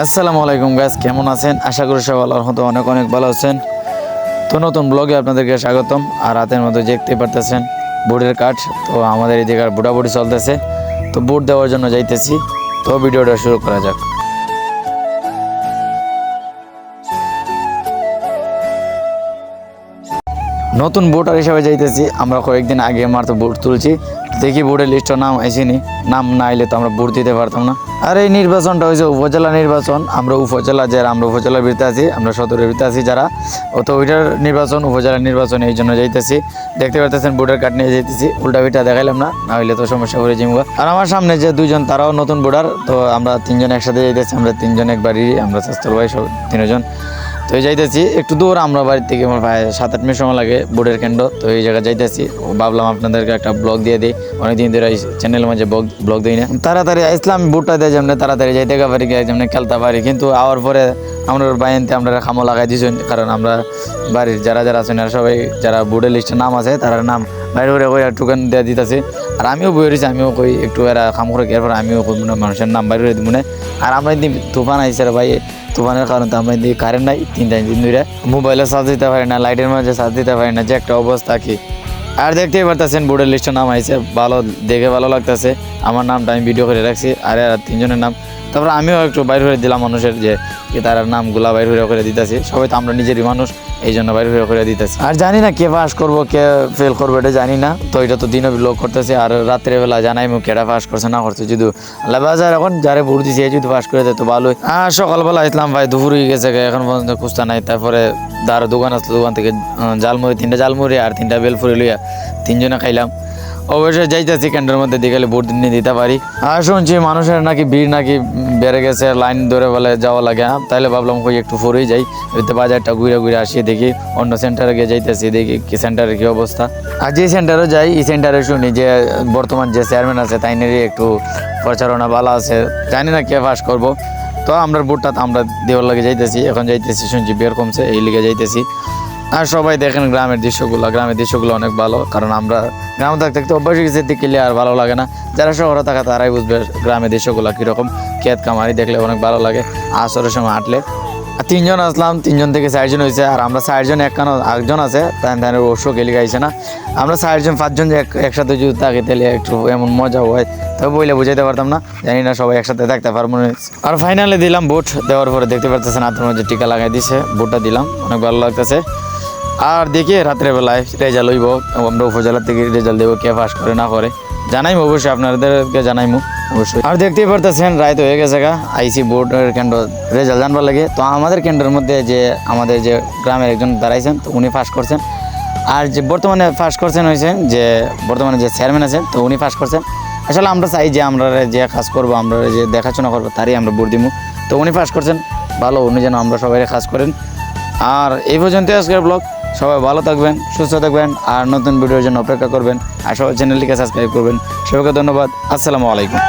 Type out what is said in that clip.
আসসালামু আলাইকুম গাছ কেমন আছেন? আশা করি সব আল্লাহর মতো অনেক অনেক ভালো আছেন। তো নতুন ব্লগে আপনাদেরকে স্বাগতম। আর রাতের মতো দেখতে পারতেছেন বুটের কাঠ। তো আমাদের এই জায়গার বুড়াবুড়ি চলতেছে। তো বুট দেওয়ার জন্য যাইতেছি। তো ভিডিওটা শুরু করা যাক। নতুন ভোটার হিসাবে যাইতেছি। আমরা কয়েকদিন আগে আমার তো ভোট তুলছি। দেখি ভোটের লিস্টের নাম আসেনি নাম না এলে তো আমরা ভোট দিতে পারতাম না। আর এই নির্বাচনটা হয়েছে উপজেলা নির্বাচন। আমরা উপজেলা যারা, আমরা উপজেলার ভিতরে আছি, আমরা সদরের ভিতরে আছি যারা। তো ওইটার নির্বাচন উপজেলা নির্বাচন এই জন্য যাইতেছি। দেখতে পারতেছেন ভোটার কার্ড নিয়ে যাইতেছি। উল্টা ভিটা দেখাইলাম না না হইলে তো সমস্যা করে জিমগা আর আমার সামনে যে দুজন তারাও নতুন ভোটার। তো আমরা তিনজন একসাথে যাইতেছি, আমরা তিনজন একবারই, আমরা স্বাস্থ্য ভাই সব তিনজন। তো এই যাইতেছি, একটু দূর আমরা বাড়ির থেকে আমার প্রায় সাত আট মিনিট সময় লাগে বোর্ডের কেন্দ্র। তো এই জায়গায় যাইতেছি, ভাবলাম আপনাদেরকে একটা ব্লগ দিয়ে দিই। অনেকদিন ধরে চ্যানেলের মাঝে ব্লগ দিই না। তাড়াতাড়ি আসলাম, বুটটা দেয় যেমন তাড়াতাড়ি যাইতে পারি যেমন খেলতে পারি। কিন্তু আওয়ার পরে আমরা বাইনতে আমরা খামো লাগাই দিছি, কারণ আমরা বাড়ির যারা যারা আছেন এরা সবাই, যারা বোর্ডের লিস্টে নাম আছে, তারা নাম বাইরে করে কই টোকেন দেওয়া দিতেছে। আর আমিও বই রয়েছি, আমিও কই একটু এরা খাম করে, এরপর আমিও মনে মানুষের নাম বাইরে করে দিব মনে আর আমরা তুফান আইসে রে ভাই তুফানের কারণে আমরা এদিকে কারেন্ট নাই, তিনটা দিন দুইটা মোবাইলে চার্জ দিতে পারি না লাইটের মাঝে চার্জ দিতে পারি না, যে একটা অবস্থা কি? আর দেখতেই পারতেছেন বোর্ডের লিস্টের নাম আইছে, ভালো, দেখে ভালো লাগতেছে। আমার নামটা আমি ভিডিও করে রাখছি আর, তিনজনের নাম। তারপর আমিও একটু বাইরে করে দিলাম মানুষের যে তার নামগুলা বাইর হয়ে করে দিতেছে। সবাই তো আমরা নিজেরই মানুষ এই জন্য বাইর হয়ে করে দিতেছি। আর জানি না কে পাস করব, কে ফেল করব, এটা জানি না। তো এটা তো দিনও লোক করতেছে, আর রাত্রে বেলা জানাই মু কেটা পাস করছে, না করছে যদি আল্লাহ বাজার এখন যারে ভোট দিছে যদি পাস করে দেয় তো ভালোই। আর সকালবেলা আসলাম ভাই, দুপুর হয়ে গেছে এখন পর্যন্ত খুঁজতা নাই। তারপরে দাঁড়ো দোকান আসলো দোকান থেকে জালমুড়ি তিনটা জালমুড়ি আর তিনটা বেলফুরি লইয়া তিনজনে খাইলাম। অবশ্যই যাইতেছি কেন্দ্রের মধ্যে দিকে ভোট নিয়ে দিতে পারি। আর শুনছি মানুষের নাকি ভিড় নাকি বেড়ে গেছে লাইন ধরে বলে যাওয়া লাগে হ্যাঁ, তাইলে ভাবলাম কই একটু ফুরেই যাই ওইতে বাজারটা ঘুরে ঘুরে আসি দেখি অন্য সেন্টারে গিয়ে যাইতেছি দেখি কি সেন্টারের কি অবস্থা। আর যে সেন্টারে যাই এই সেন্টারে শুনি যে বর্তমান যে চেয়ারম্যান আছে তাইনেরই একটু প্রচারণা ভালো আছে। জানি না কে পাস করব। তো আমরা ভোটটা আমরা দেওয়ার লাগে যাইতেছি এখন যাইতেছি শুনছি বের কমছে এই লিগে যাইতেছি। আর সবাই দেখেন গ্রামের দৃশ্যগুলো গ্রামের দৃশ্যগুলো অনেক ভালো কারণ আমরা গ্রামে থাকতে থাকতে অভ্যাস হয়ে গেছে দেখলে আর ভালো লাগে না। যারা শহরে থাকা, তারাই বুঝবে গ্রামের দৃশ্যগুলো কীরকম, ক্ষেত কামারি দেখলে অনেক ভালো লাগে, আসরের সময় হাঁটলে। আর তিনজন আসলাম, তিনজন থেকে চারজন হয়েছে, আর আমরা চারজন একখানো একজন আছে তাই তাই অবশ্য গেলি গাইছে না। আমরা চারজন, পাঁচজন একসাথে যদি থাকি, তাহলে একটু এমন মজা হয়, তবে বইলে বুঝাইতে পারতাম না, জানি না সবাই একসাথে থাকতে পারব। আর ফাইনালি দিলাম বুট দেওয়ার পরে দেখতে পারতেছেন হাতের মধ্যে টিকা লাগাই দিছে ভোটটা দিলাম, অনেক ভালো লাগতেছে। আর দেখি রাত্রে বেলায় রেজাল্ট হইব, আমরা উপজেলা থেকে রেজাল্ট দেবো, কে পাস করে না করে। জানাইম অবশ্যই, আপনাদেরকে জানাইমু অবশ্যই। আর দেখতেই পারতেছেন রায় তো হয়ে গেছে গা, আইসি বোর্ডের কেন্দ্র রেজাল্ট জানবার লাগে। তো আমাদের কেন্দ্রের মধ্যে যে, আমাদের যে গ্রামের একজন দাঁড়াইছেন, তো উনি পাস করছেন। আর যে বর্তমানে পাস করছেন হয়েছেন যে বর্তমানে যে চেয়ারম্যান আছেন, তো উনি পাস করছেন। আসলে আমরা চাই যে, আমরা যে কাজ করব, আমরা যে দেখাশোনা করব, তারই আমরা ভোট দিব তো উনি পাস করছেন। ভালো, উনি যেন আমরা সবাই কাজ করেন। আর এই পর্যন্ত আজকের ব্লগ সবাই ভালো থাকবেন, সুস্থ থাকবেন, আর নতুন ভিডিওর জন্য অপেক্ষা করবেন। আর সবাই চ্যানেলটিকে সাবস্ক্রাইব করবেন। সবাইকে ধন্যবাদ। আসসালামু আলাইকুম।